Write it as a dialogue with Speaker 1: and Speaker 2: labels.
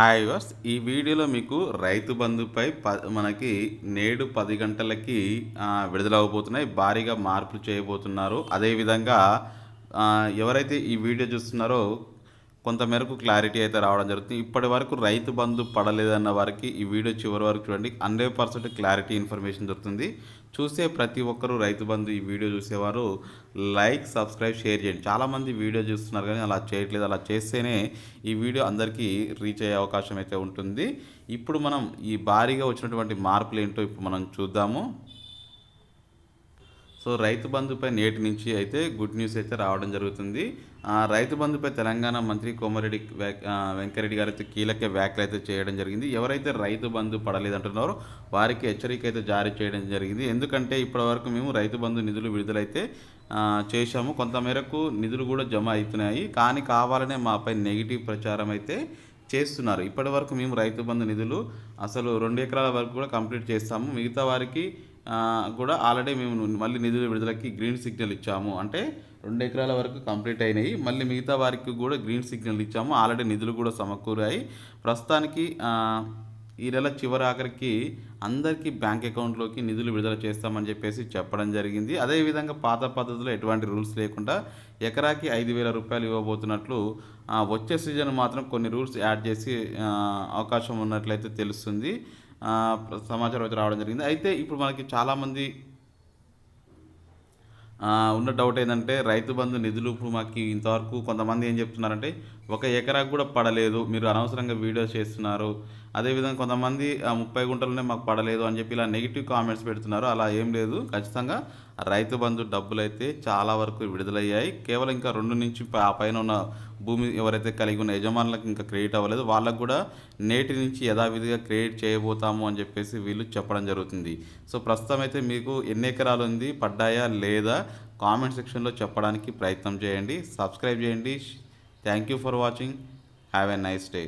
Speaker 1: Hi verse ఈ వీడియోలో మీకు రైతు బంధుపై ప మనకి నేడు పది గంటలకి విడుదలవబోతున్నాయి విడుదల భారీగా మార్పులు చేయబోతున్నారు. అదేవిధంగా ఎవరైతే ఈ వీడియో చూస్తున్నారో కొంతమేరకు క్లారిటీ అయితే రావడం జరుగుతుంది. ఇప్పటి వరకు రైతు బంధు పడలేదన్న వారికి ఈ వీడియో చివరి వరకు చూడండి. హండ్రెడ్ పర్సెంట్ క్లారిటీ ఇన్ఫర్మేషన్ దొరుకుతుంది. చూసే ప్రతి ఒక్కరూ రైతు బంధు ఈ వీడియో చూసేవారు లైక్ సబ్స్క్రైబ్ షేర్ చేయండి. చాలామంది వీడియో చూస్తున్నారు కానీ అలా చేయట్లేదు. అలా చేస్తేనే ఈ వీడియో అందరికీ రీచ్ అయ్యే అవకాశం అయితే ఉంటుంది. ఇప్పుడు మనం ఈ భారీగా వచ్చినటువంటి మార్పులు ఏంటో ఇప్పుడు మనం చూద్దాము. సో రైతు బంధుపై నేటి నుంచి అయితే గుడ్ న్యూస్ అయితే రావడం జరుగుతుంది. రైతు బంధుపై తెలంగాణ మంత్రి కోమరెడ్డి వెంకరెడ్డి గారు అయితే కీలక వ్యాఖ్యలు అయితే చేయడం జరిగింది. ఎవరైతే రైతు బంధు పడలేదంటున్నారో వారికి హెచ్చరిక అయితే జారీ చేయడం జరిగింది. ఎందుకంటే ఇప్పటివరకు మేము రైతు బంధు నిధులు విడుదలైతే చేశాము. కొంతమేరకు నిధులు కూడా జమ అవుతున్నాయి. కానీ కావాలనే మాపై నెగిటివ్ ప్రచారం అయితే చేస్తున్నారు. ఇప్పటి వరకు మేము రైతు బంధు నిధులు అసలు రెండు ఎకరాల వరకు కూడా కంప్లీట్ చేస్తాము. మిగతా వారికి కూడా ఆల్రెడీ మేము మళ్ళీ నిధుల విడుదలకి గ్రీన్ సిగ్నల్ ఇచ్చాము. అంటే రెండు ఎకరాల వరకు కంప్లీట్ అయినాయి. మళ్ళీ మిగతా వారికి కూడా గ్రీన్ సిగ్నల్ ఇచ్చాము. ఆల్రెడీ నిధులు కూడా సమకూరాయి. ప్రస్తుతానికి ఈ నెల చివరి ఆఖరికి అందరికీ బ్యాంక్ అకౌంట్లోకి నిధులు విడుదల చేస్తామని చెప్పేసి చెప్పడం జరిగింది. అదేవిధంగా పాత పద్ధతిలో ఎటువంటి రూల్స్ లేకుండా ఎకరాకి ఐదు వేల రూపాయలు ఇవ్వబోతున్నట్లు వచ్చే సీజన్ మాత్రం కొన్ని రూల్స్ యాడ్ చేసి అవకాశం ఉన్నట్లయితే తెలుస్తుంది. సమాచారం అయితే రావడం జరిగింది. అయితే ఇప్పుడు మనకి చాలామంది ఉన్న డౌట్ ఏంటంటే రైతు బంధు నిధులు ఇప్పుడు మాకు ఇంతవరకు కొంతమంది ఏం చెప్తున్నారంటే ఒక ఎకరాకు కూడా పడలేదు మీరు అనవసరంగా వీడియోస్ చేస్తున్నారు. అదేవిధంగా కొంతమంది ఆ, ముప్పై గుంటలనే మాకు పడలేదు అని చెప్పి ఇలా నెగిటివ్ కామెంట్స్ పెడుతున్నారు. అలా ఏం లేదు. ఖచ్చితంగా రైతు బంధు డబ్బులు అయితే చాలా వరకు విడుదలయ్యాయి. కేవలం ఇంకా రెండు నుంచి ఆ పైన ఉన్న భూమి ఎవరైతే కలిగి ఉన్న యజమానులకు ఇంకా క్రెడిట్ అవ్వలేదు వాళ్ళకు కూడా నేటి నుంచి యథావిధిగా క్రెడిట్ చేయబోతాము అని చెప్పేసి వీళ్ళు చెప్పడం జరుగుతుంది. సో ప్రస్తుతం అయితే మీకు ఎన్ని ఎకరాలు ఉంది పడ్డాయా లేదా కామెంట్ సెక్షన్లో చెప్పడానికి ప్రయత్నం చేయండి. సబ్స్క్రైబ్ చేయండి. Thank you for watching have a nice day